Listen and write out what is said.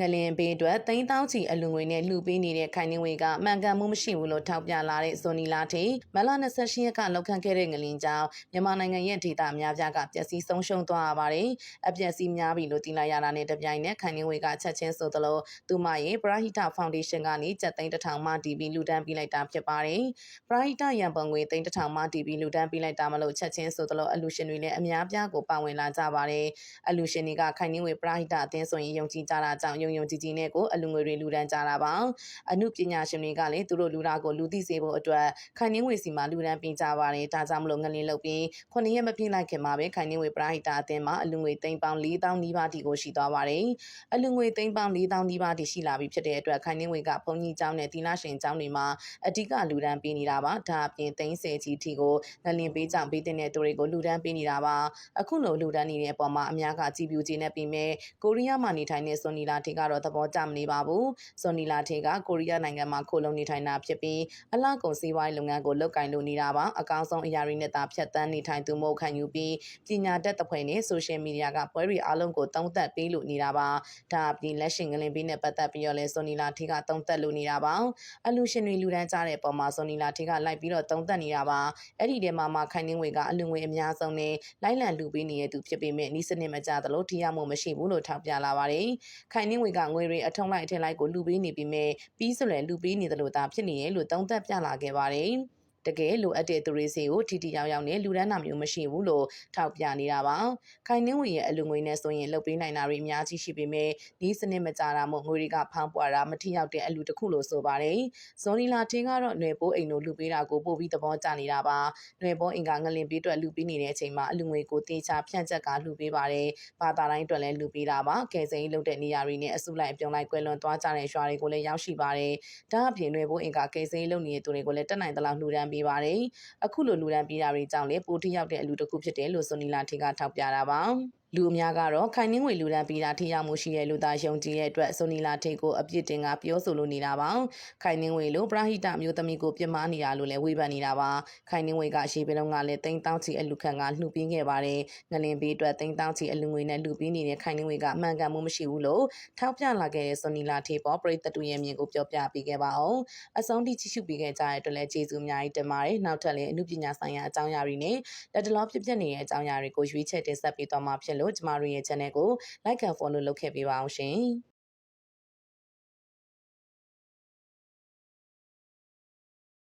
ငလင်ပေးအတွက်သိန်းတောင်းချီအလူငွေနဲ့လှူပေးနေတဲ့ခိုင်နှင်းဝေကမှန်ကန်မှုမရှိဘူးလို့ထောက်ပြလာတဲ့ဇွန်နီလာထေမလ28ရက်ကလောက်ခံခဲ့တဲ့ငလင်ကြောင့်မြန်မာနိုင်ငံရဲ့ဒေသအများပြားကပျက်စီးဆုံးရှုံးသွားရပါတယ်။အပျက်စီးများပြီလို့တင်လိုက်ရတာနဲ့တပြိုင်နက်ခိုင်နှင်းဝေကချက်ချင်းဆိုသလိုသူမရဲ့ပရာဟိတဖောင်ဒေးရှင်းကနေကျပ်သိန်းတစ်ထောင်မှတီးပြီးလှူဒန်းပေးလိုက်တာဖြစ်ပါတယ်။ပရာဟိတရန်ပုံငွေသိန်းတစ်ထောင်မှတီးပြီးလှူဒန်းပေးလိုက်တာမလို့ချက်ချင်းဆိုသလိုအလူရှင်တွေလည်းအများပြားကိုပါဝင်လာကြပါတယ်။အလူရှင်တွေကခိုင်နှင်းဝေပရာဟိတအသင်းဆိုရင်ယုံကြည်ကြတာကြောင့်ယုံယုံကြည်ကြည်နဲ့ကိုအလူငွေတွေလူဒန်းကြတာပါအမှုပညာရှင်တွေကလည်းသူတို့လူလာကိုလူသိစေဖို့အတွက်ခိုင်နှင်းဝေစီမှာလူဒန်းပေးကြပါတယ်ဒါကြောင့်မလို့ငလင်းလုပ်ပြီးခုနှစ်ရက်မပြည့်လိုက်ခင်မှာပဲခိုင်နှင်းဝေပရာဟိတအသင်းမှာအလူငွေသိန်းပေါင်း4000နီးပါးတီကိုရှိသွားပါတယ်အလူငွေသိန်းပေါင်း4000နီးပါးတီရှိလာပြီဖြစ်တဲ့အတွက်ခိုင်နှင်းဝေကဘုံကြီးကျောင်းနဲ့တီလာရှင်ကျောင်းတွေမှာအဓိကလူဒန်းပေးနေတာပါဒါအပြင်သိန်း10ကြီးတီကိုငလင်းပေးကြောင့်ပေးတဲ့သူတွေကိုလူဒန်းပေးနေတာပါအခုလိုလူဒန်းနေတဲ့အပေါ်မှာအများကကြည်ပြူခြင်းနဲ့ပြီးမဲ့ကိုရီးယားမှာနေထိုင်တဲ့စွန်နီလာထေကတော့သဘောကျမနေပါဘူး။စွန်နီလာထေကကိုရီးယားနိုင်ငံမှာခိုလုံနေထိုင်တာဖြစ်ပြီးအလားကုန်စီးပွားရေးလုပ်ငန်းကိုလုပ်ကိုင်လုပ်နေတာပါ။အကောင်းဆုံးအရာတွေနဲ့သာဖြတ်တန်းနေထိုင်သူမို့ခံယူပြီးပညာတတ်တဲ့ဖွဲ့နဲ့ဆိုရှယ်မီဒီယာကပွဲတွေအားလုံးကိုတုံးသက်ပေးလို့နေတာပါ။ဒါအပြင်လက်ရှင်ကလင်ပေးနဲ့ပတ်သက်ပြီးတော့လဲစွန်နီလာထေကတုံးသက်လို့နေတာပါ။အလူရှင်တွေလူဒန်းကြတဲ့ပုံမှာစွန်နီလာထေကလိုက်ပြီးတော့တုံးသက်နေတာပါ။အဲ့ဒီထဲမှာမှခိုင်နှင်းဝေကအလူငွေအများဆုံးနဲ့လိုက်လံလူပေးနေတဲ့သူဖြစ်ပေမဲ့ဤစနစ်မကြသလိုထိရမှုမရှိဘူးလို့ထောက်ပြလာပါတယ်။ခိုင်နှင်းဝေကငွေတွေအထုံးလိုက်အထင်လိုက်ကိုလူပေးနေပြီးမဲ့ပြီးဆိုလည်းလူပေးနေတယ်လို့သာဖြစ်နေရဲ့လို့သုံးသပ်ပြလာခဲ့ပါတယ်။ တကယ်လိုအပ်တဲ့သူတွေစီကိုထီထီရောက်ရောက်နဲ့လူဒန်းတာမျိုးမရှိဘူးလို့ထောက်ပြနေတာပါ။ခိုင်နှင်းဝေရဲ့အလူငွေနဲ့ဆိုရင်လုတ်ပေးနိုင်တာတွေအများကြီးရှိပေမဲ့ဒီစနစ်မကြတာမို့ငွေတွေကဖောင်းပွားတာမထိရောက်တဲ့အလူတစ်ခုလို့ဆိုပါတယ်။ဇွန်နီလာထင်းကတော့ຫນွေပိုးအိမ်တို့လူပေးတာကိုပို့ပြီးသဘောကျနေတာပါ။ຫນွေပိုးအိမ်ကငလင်ပေးအတွက်လူပေးနေတဲ့အချိန်မှာအလူငွေကိုတေချာဖြန့်ချက်ကလူပေးပါတယ်။ဘာသာတိုင်းအတွက်လည်းလူပေးတာပါ။ကယ်ဆယ်ရေးလုပ်တဲ့နေရာတွေနဲ့အစုလိုက်အပြုံလိုက်ကွဲလွန်သွားကြတဲ့ရွာတွေကိုလည်းရောက်ရှိပါတယ်။ဒါအပြင်ຫນွေပိုးအိမ်ကကယ်ဆယ်ရေးလုပ်နေတဲ့သူတွေကိုလည်းတက်နိုင်သလောက်လှူဒန်းပေး ီးပါတယ်။အခုလိုလူဒန်းပေးတာတွေကြောင့်လည်းပိုထိရောက်တဲ့အလူတစ်ခုဖြစ်တယ်လို့ဆိုနီလာထေကထောက်ပြတာပါ။ လူအများကတော့ခိုင်နှင်းငွေလူဒန်းပေးတာထိရောက်မှုရှိတဲ့လူသားယုံကြည်ရဲ့အတွက်ဆိုနီလာထေကိုအပြစ်တင်ကပြောဆိုလိုနေတာပါခိုင်နှင်းငွေလိုပရာဟိတမျိုးသမီးကိုပြစ်မှားနေတာလို့လည်းဝေဖန်နေတာပါခိုင်နှင်းငွေကရှေးပင်လုံးကလည်းတိန်းတောင်းချီအလူခံကလှူပေးခဲ့ပါတယ်ငလင်ပေးအတွက်တိန်းတောင်းချီအလူငွေနဲ့လှူပေးနေတဲ့ခိုင်နှင်းငွေကအမှန်ကန်မှုမရှိဘူးလို့ထောက်ပြလာခဲ့တဲ့ဆိုနီလာထေပေါ်ပရိသတ်တူရဲ့မြင်ကိုပြောပြပေးခဲ့ပါအောင်အဆုံးထိကြည့်ရှုပေးခဲ့ကြတဲ့အတွက်လည်းကျေးဇူးအများကြီးတင်ပါတယ်နောက်ထပ်လည်းအမှုပညာဆိုင်ရာအကြောင်းအရာတွေနဲ့လက်တလောဖြစ်ပျက်နေတဲ့အကြောင်းအရာတွေကိုရွေးချယ်တင်ဆက်ပေးသွားမှာဖြစ်လို့ကျမတို့ရဲ့ channel ကို like and follow လုပ်ခဲ့ပေးပါအောင်ရှင်